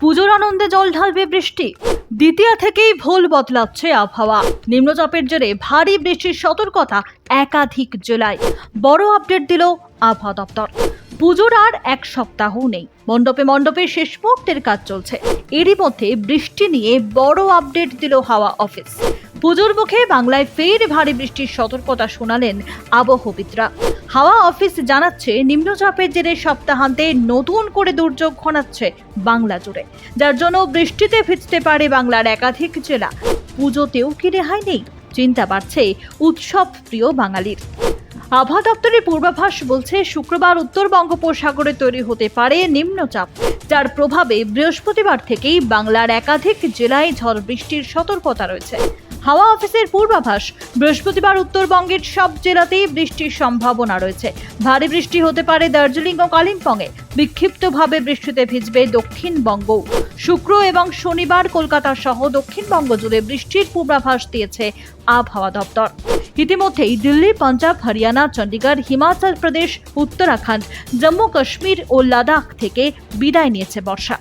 পুজোর আনন্দে জল ঢালবে বৃষ্টি। দ্বিতীয় থেকেই ভোল বদলাচ্ছে আবহাওয়া। নিম্নচাপের জেরে ভারী বৃষ্টির সতর্কতা একাধিক জেলায়। বড় আপডেট দিল আবহাওয়া দপ্তর। পুজোর আর এক সপ্তাহ নেই। মণ্ডপে মণ্ডপে শেষ মুহূর্তের কাজ চলছে। এরই মধ্যে বৃষ্টি নিয়ে বড় আপডেট দিল হাওয়া অফিস। পুজোর মুখে বাংলায় ফের ভারী বৃষ্টির সতর্কতা শোনালেন আবহবিদরা হাওয়া অফিস জানাচ্ছে, নিম্নচাপের জেরে সপ্তাহান্তে নতুন করে দুর্যোগ ঘনাচ্ছে বাংলা জুড়ে। যার জন্য বৃষ্টিতে ভিজতে পারে বাংলার একাধিক জেলা। পুজোতেও কি রেহাই নেই? চিন্তা বাড়ছে উৎসব প্রিয় বাঙালির। আবহাওয়া দপ্তরের পূর্বাভাস বলছে, শুক্রবার উত্তর বঙ্গোপসাগরে তৈরি হতে পারে নিম্নচাপ, যার প্রভাবে বৃহস্পতিবার থেকেই বাংলার একাধিক জেলায় ঝড় বৃষ্টির সতর্কতা রয়েছে। হাওয়া অফিসের পূর্বাভাস। বৃহস্পতিবার উত্তরবঙ্গের সব জেলাতেই বৃষ্টির সম্ভাবনা রয়েছে। ভারী বৃষ্টি হতে পারে দার্জিলিং ও কালিম্পংয়ে। বিক্ষিপ্তভাবে বৃষ্টিতে ভিজবে দক্ষিণবঙ্গ। শুক্র এবং শনিবার কলকাতা সহ দক্ষিণবঙ্গ জুড়ে বৃষ্টির পূর্বাভাস দিয়েছে আবহাওয়া দপ্তর। ইতিমধ্যেই দিল্লি, পাঞ্জাব, হরিয়ানা চণ্ডীগড় হিমাচল প্রদেশ, উত্তরাখণ্ড, জম্মু কাশ্মীর ও লাদাখ থেকে বিদায় নিয়েছে বর্ষা।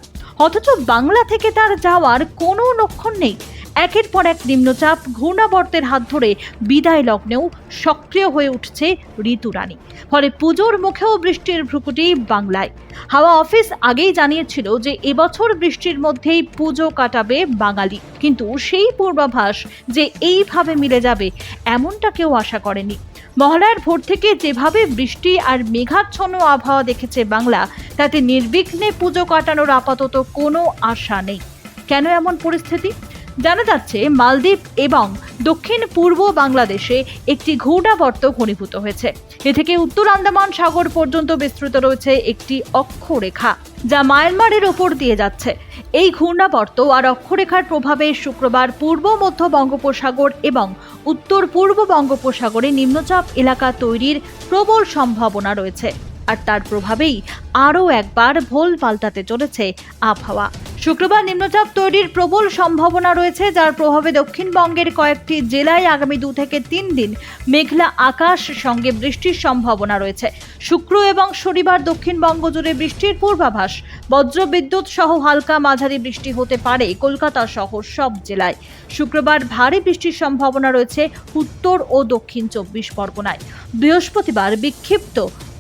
অথচ বাংলা থেকে তার যাওয়ার কোনো লক্ষণ নেই। একের পর এক নিম্নচাপ, ঘূর্ণাবর্তের হাত ধরে বিদায় লগ্নেও সক্রিয় হয়ে উঠছে ঋতুরানী ফলে পুজোর মুখেও বৃষ্টির ভ্রুকুটি বাংলায়। হাওয়া অফিস আগেই জানিয়েছিল যে এবছর বৃষ্টির মধ্যেই পুজো কাটাবে বাঙালি। কিন্তু সেই পূর্বাভাস যে এইভাবে মিলে যাবে, এমনটা কেউ আশা করেনি। মহালয়ার ভোর থেকে যেভাবে বৃষ্টি আর মেঘাচ্ছন্ন আবহাওয়া দেখেছে বাংলা, তাতে নির্বিঘ্নে পুজো কাটানোর আপাতত কোনো আশা নেই। কেন এমন পরিস্থিতি? জানা যাচ্ছে মালদ্বীপ এবং দক্ষিণ পূর্ব বাংলাদেশে একটি ঘূর্ণাবর্ত ঘনীভূত হয়েছে। এ থেকে উত্তর আন্দামান সাগর পর্যন্ত বিস্তৃত রয়েছে একটি অক্ষরেখা, যা মায়ানমারের ওপর দিয়ে যাচ্ছে। এই ঘূর্ণাবর্ত আর অক্ষরেখার প্রভাবে শুক্রবার পূর্ব, মধ্য বঙ্গোপসাগর এবং উত্তর পূর্ব বঙ্গোপসাগরে নিম্নচাপ এলাকা তৈরির প্রবল সম্ভাবনা রয়েছে। আর তার প্রভাবেই আরও একবার ভোল পাল্টাতে চলেছে আবহাওয়া। শুক্রবার নিম্নচাপ তৈরির প্রবল সম্ভাবনা রয়েছে, যার প্রভাবে দক্ষিণবঙ্গের কয়েকটি জেলায় আগামী দু থেকে তিন দিন মেঘলা আকাশ, সঙ্গে বৃষ্টির সম্ভাবনা রয়েছে। শুক্র এবং শনিবার দক্ষিণবঙ্গ জুড়ে বৃষ্টির পূর্বাভাস, বজ্রবিদ্যুৎ সহ হালকা মাঝারি বৃষ্টি হতে পারে কলকাতা সহ সব জেলায়। শুক্রবার ভারী বৃষ্টির সম্ভাবনা রয়েছে উত্তর ও দক্ষিণ চব্বিশ পরগনায়। বৃহস্পতিবার বিক্ষিপ্ত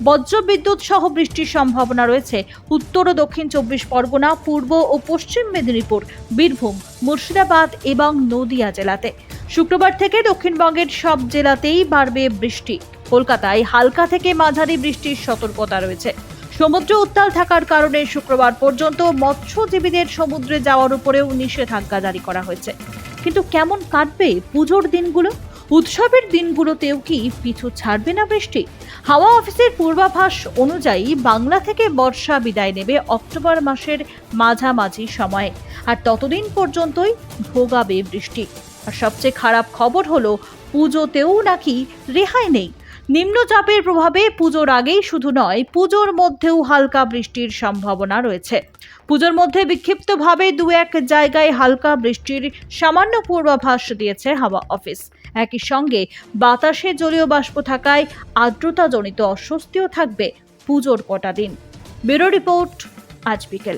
বজ্রবিদ্যুৎ সহ বৃষ্টির সম্ভাবনা রয়েছে উত্তর ও দক্ষিণ চব্বিশ পরগনা, পূর্ব ও পশ্চিম মেদিনীপুর, বীরভূম, মুর্শিদাবাদ এবং নদিয়া জেলাতে। শুক্রবার থেকে দক্ষিণবঙ্গের সব জেলাতেই বাড়বে বৃষ্টি। কলকাতায় হালকা থেকে মাঝারি বৃষ্টির সতর্কতা রয়েছে। সমুদ্র উত্তাল থাকার কারণে শুক্রবার পর্যন্ত মৎস্যজীবীদের সমুদ্রে যাওয়ার উপরেও নিষেধাজ্ঞা জারি করা হয়েছে। কিন্তু কেমন কাটবে পুজোর দিনগুলো? উৎসবের দিনগুলোতেও কি পিছু ছাড়বে না বৃষ্টি? হাওয়া অফিসের পূর্বাভাস অনুযায়ী বাংলা থেকে বর্ষা বিদায় নেবে অক্টোবর মাসের মাঝামাঝি সময়ে। আর ততদিন পর্যন্তই ভোগাবে বৃষ্টি। আর সবচেয়ে খারাপ খবর হলো, পুজোতেও নাকি রেহাই নেই। নিম্নচাপের প্রভাবে পুজোর আগেই শুধু নয়, পুজোর মধ্যেও হালকা বৃষ্টির সম্ভাবনা রয়েছে। পুজোর মধ্যে বিক্ষিপ্তভাবে দু এক জায়গায় হালকা বৃষ্টির সামান্য পূর্বাভাস দিয়েছে হাওয়া অফিস। একই সঙ্গে বাতাসে জলীয় বাষ্প থাকায় আর্দ্রতাজনিত অস্বস্তিও থাকবে পুজোর কটা দিন। ব্যুরো রিপোর্ট, আজ বিকেল।